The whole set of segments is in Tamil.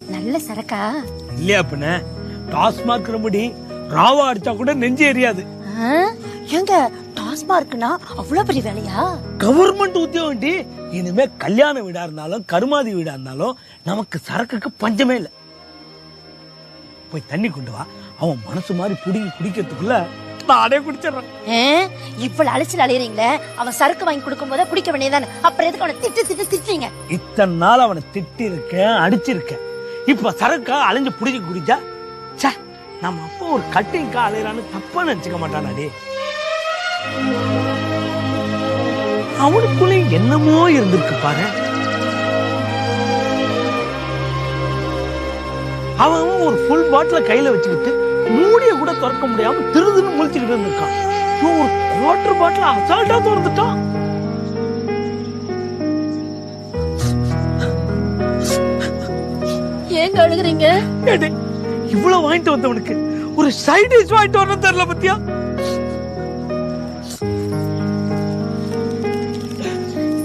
நல்ல சரக்கா? இல்லையா பின்ன? டாஸ்மாக் ரெமடி ராவா அடிச்சா கூட நெஞ்சு எரியாது? ஏங்க டாஸ்மார்க்னா அவ்வளவு பெரிய வேலையா? கவர்மெண்ட் உத்தியோகம் டி. இனிமே கல்யாண வீடா இருந்தாலும் கருமாதி வீடா இருந்தாலும் நமக்கு சரக்குக்கு பஞ்சமே இல்ல. போய் தண்ணி கொண்டு வா. அவன் மனசு மாதிரி புடிங்கி குடிக்கிறதுக்குள்ள நானே குடிச்சிடுறேன்? இவ்வளவு அலைச்சல் அலையறீங்களே அவன் சரக்கு வாங்கி கொடுக்கும் போதே குடிக்க வேண்டியதானே அப்புறம் எதுக்கு அவனை திட்டு திட்டு திட்டுறீங்க? இத்தனை நாள் அவனை திட்டி இருக்கேன் அடிச்சிருக்கேன். இப்ப சரக்கா அலைஞ்சு புடிச்சு குடிச்சா ச்சே நம்ம அப்பா ஒரு கட்டிங்கா அலையிறான்னு தப்பா நினைச்சுக்க மாட்டானே அவனுக்குள்ளே என்னமோ இருந்திருக்கு பாரு. அவன் ஒரு ஃபுல் பாட்டில கையில வச்சுக்கிட்டு மூடிய கூட திறக்க முடியாம திருதுன்னு முழிச்சுக்கிட்டு இருந்திருக்கான். ஒரு குவார்டர் பாட்டில அசால்ட்டா திறந்துட்டான். ஏங்க அழுகுறீங்க? இவ்வளவு வாங்கிட்டு வந்தவனுக்கு ஒரு சைட் டிஷ் வாங்கிட்டு வரணும் தெரியல பத்தியா?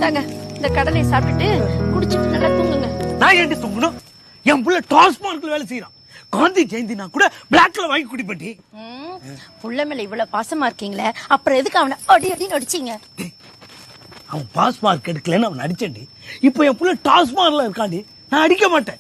தாங்க இந்த கடலை சாப்பிட்டுட்டு குடிச்சிட்டு நல்லா தூங்குங்க. நான் ஏண்டி தூங்கணும்? என் புள்ள டாஸ்மார்க்ல வேலை செய்யறான் காந்தி ஜெயந்தினா கூட பிளாக்ல வாங்கி குடிப்பேன்டி. ம், புள்ள மேல இவ்வளவு பாசமா இருக்கீங்களே அப்புறம் எதுக்கு அவனை அடி அடி நடிச்சீங்க அவன் பாஸ் மார்க் எடுக்கலன்னு அவன் அடிச்சேன்டி இப்போ என் புள்ள டாஸ்மார்க்ல இருக்காண்டி நான் அடிக்க மாட்டேன்.